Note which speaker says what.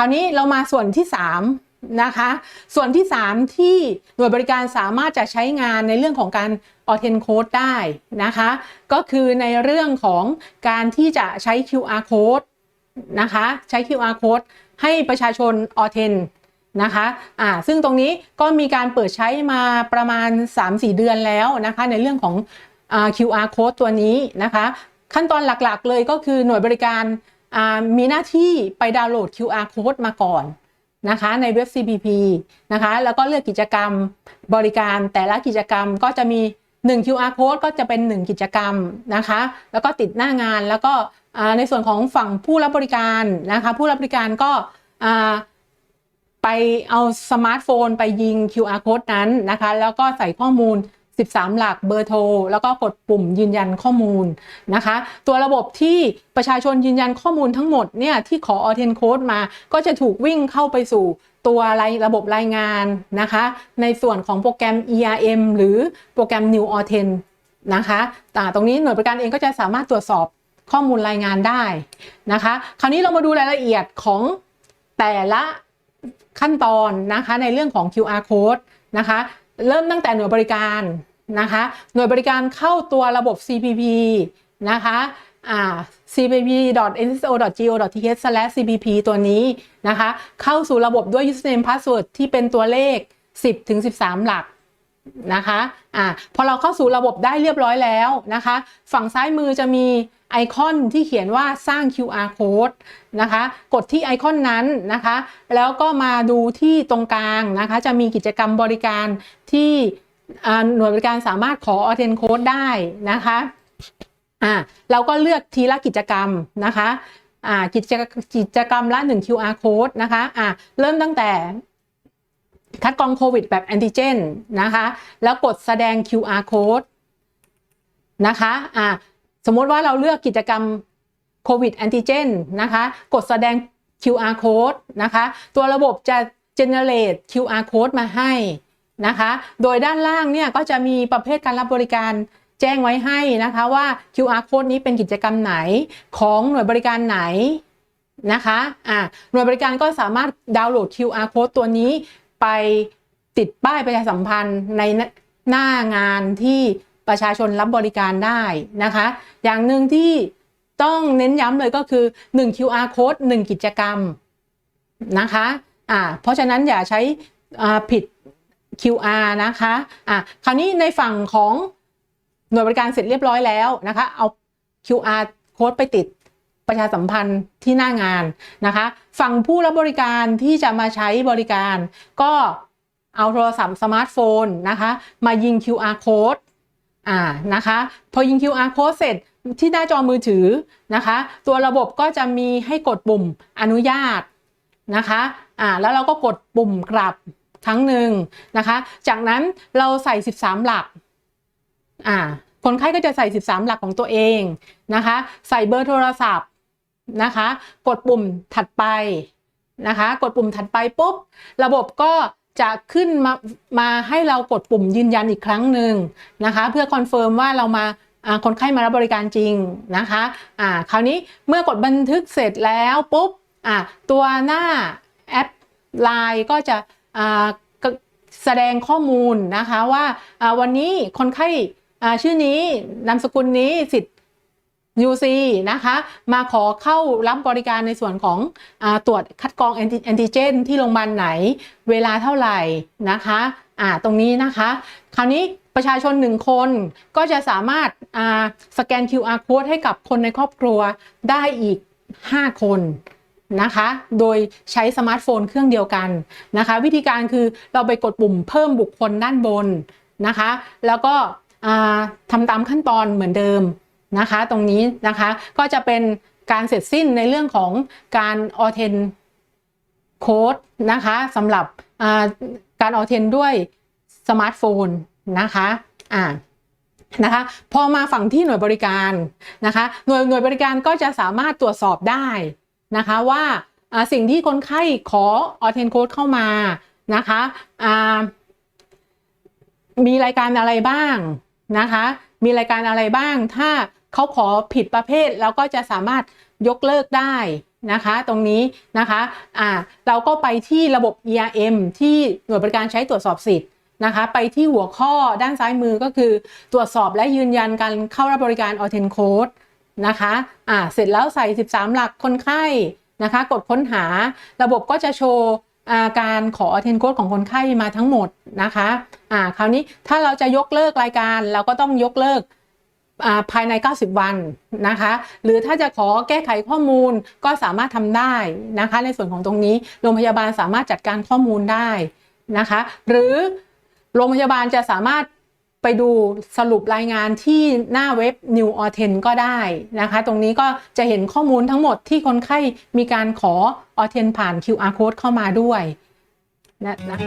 Speaker 1: คราวนี้เรามาส่วนที่ 3 นะคะ ส่วนที่ 3 ที่หน่วยบริการสามารถจะใช้งานในเรื่องของการออเทนโค้ดได้นะคะ ก็คือในเรื่องของการที่จะใช้ QR code นะคะใช้ QR code ให้ประชาชนออเทนนะคะอ่าซึ่งตรงนี้ก็มีการเปิดใช้มาประมาณ 3-4 เดือนแล้วนะคะ ในเรื่องของอ QR code ตัวนี้นะคะ ขั้นตอนหลักๆเลยก็คือหน่วยบริการ มีหน้าที่ไปดาวน์โหลด QR code มาก่อนนะคะในเว็บ CBP นะคะแล้วก็เลือกกิจกรรมบริการแต่ละกิจกรรมก็จะมี 1 QR code ก็จะเป็น 1 กิจกรรมนะคะแล้วก็ติดหน้างานแล้วก็ในส่วนของฝั่งผู้รับบริการนะคะผู้รับบริการก็ไปเอาสมาร์ทโฟนไปยิง QR code นั้นนะคะแล้วก็ใส่ข้อมูล 13 หลักเบอร์โทร แล้วก็กดปุ่มยืนยันข้อมูลนะคะ ตัวระบบที่ประชาชนยืนยันข้อมูลทั้งหมดเนี่ยที่ขอ Authent Code มา ก็จะถูกวิ่งเข้าไปสู่ตัวรายระบบรายงานนะคะ ในส่วนของโปรแกรม ERM หรือโปรแกรม New Authent นะคะแต่ตรงนี้หน่วยบริการเองก็จะสามารถตรวจสอบข้อมูลรายงานได้นะคะ คราวนี้เรามาดูรายละเอียดของแต่ละขั้นตอนนะคะในเรื่องของ QR code นะคะ เริ่มตั้งแต่หน่วยบริการนะคะ หน่วยบริการเข้าตัวระบบ CPP นะคะอ่า cpp.nso.go.th/cpp ตัวนี้นะคะ เข้าสู่ระบบด้วย username password ที่เป็นตัวเลข 10ถึง13 หลัก นะคะอ่าพอเราเข้าสู่ระบบได้เรียบร้อยแล้วนะคะ ฝั่งซ้ายมือจะมีไอคอนที่เขียนว่าสร้าง QR code นะคะ กดที่ไอคอนนั้นนะคะ แล้วก็มาดูที่ตรงกลางนะคะ จะมีกิจกรรมบริการที่หน่วยบริการสามารถขอ Authent Code ได้นะคะอ่าเราก็เลือกทีละกิจกรรมนะคะอ่ากิจกิจกรรมละ 1 QR code นะคะอ่าเริ่มตั้งแต่ คัดกรองโควิดแบบแอนติเจนนะคะแล้วกดแสดง QR code นะคะอ่าสมมติว่าเราเลือกกิจกรรมโควิดแอนติเจนนะคะกดแสดง QR code นะคะตัวระบบจะ generate QR code มาให้นะคะโดยด้านล่างเนี่ยก็จะมีประเภทการรับบริการแจ้งไว้ให้นะคะว่า QR code นี้เป็นกิจกรรมไหนของหน่วยบริการไหนนะคะอ่าหน่วยบริการก็สามารถดาวน์โหลด QR code ตัวนี้ ไปติดป้ายประชาสัมพันธ์ในหน้างานที่ประชาชนรับบริการได้นะคะ อย่างหนึ่งที่ต้องเน้นย้ำเลยก็คือ 1 QR code 1 กิจกรรมนะคะอ่าเพราะฉะนั้นอย่าใช้ผิด QR นะคะอะคราวนี้ในฝั่งของหน่วยบริการเสร็จเรียบร้อยแล้วนะคะ เอา QR code ไปติด ประชาสัมพันธ์ที่หน้างานนะคะ ฝั่งผู้รับบริการที่จะมาใช้บริการ ก็เอาโทรศัพท์สมาร์ทโฟนนะคะ มายิง QR code อ่านะคะ พอยิง QR code เสร็จที่หน้าจอมือถือนะคะ ตัวระบบก็จะมีให้กดปุ่มอนุญาตนะคะอ่าแล้วเราก็กดปุ่มกลับครั้งหนึ่งนะคะ จากนั้นเราใส่ 13 หลักอ่าคนไข้ก็จะใส่ 13 หลักของตัวเองนะคะ ใส่เบอร์โทรศัพท์ นะคะ กดปุ่มถัดไปนะคะ กดปุ่มถัดไปปุ๊บ ระบบก็จะขึ้นมามาให้เรากดปุ่มยืนยันอีกครั้งหนึ่งนะคะ เพื่อคอนเฟิร์มว่าเรามาคนไข้มารับบริการจริงนะคะอ่าคราวนี้เมื่อกดบันทึกเสร็จแล้วปุ๊บอ่าตัวหน้าแอปไลน์ก็จะอ่าแสดงข้อมูลนะคะว่าวันนี้คนไข้ชื่อนี้นามสกุลนี้สิทธิ์ UC นะคะ มาขอเข้ารับบริการในส่วนของอตรวจคัดกรองแอนติเจน ที่โรงพยาบาลไหน เวลาเท่าไหร่นะคะอ่าตรงนี้นะคะ คราวนี้ประชาชนหนึ่งคนก็จะสามารถสแกน QR code ให้กับคนในครอบครัวได้อีก 5 คนนะคะ โดยใช้สมาร์ทโฟนเครื่องเดียวกันนะคะ วิธีการคือเราไปกดปุ่มเพิ่มบุคคลด้านบนนะคะ แล้วก็ทำตามขั้นตอนเหมือนเดิม นะคะ ตรงนี้นะคะก็จะเป็นการเสร็จสิ้นในเรื่องของการออเทนโค้ดนะคะสำหรับการออเทนด้วยสมาร์ทโฟนนะคะอ่านะคะพอมาฝั่งที่หน่วยบริการนะคะหน่วยหน่วยบริการก็จะสามารถตรวจสอบได้นะคะว่าสิ่งที่คนไข้ขอออเทนโค้ดเข้ามานะคะมีรายการอะไรบ้างนะคะมีรายการอะไรบ้างถ้า เขาขอผิดประเภทเราก็จะสามารถยกเลิกได้นะคะตรงนี้นะคะอ่าเราก็ไปที่ระบบ ERM ที่หน่วยบริการใช้ตรวจสอบสิทธิ์นะคะไปที่หัวข้อด้านซ้ายมือก็คือตรวจสอบและยืนยันการเข้ารับบริการ Authent Code นะคะอ่าเสร็จแล้วใส่ 13 หลักคนไข้นะคะกดค้นหาระบบก็จะโชว์อาการขอ Authent Code ของคนไข้มาทั้งหมดนะคะอ่าคราวนี้ถ้าเราจะยกเลิกรายการเราก็ต้องยกเลิก ภายใน 90 วันนะคะ หรือถ้าจะขอแก้ไขข้อมูลก็สามารถทำได้นะคะ ในส่วนของตรงนี้โรงพยาบาลสามารถจัดการข้อมูลได้นะคะ หรือโรงพยาบาลจะสามารถไปดูสรุปรายงานที่หน้าเว็บ New o r t e n ก็ได้นะคะ ตรงนี้ก็จะเห็นข้อมูลทั้งหมดที่คนไข้มีการขอ o r t e n ผ่าน QR code เข้ามาด้วยนะนะ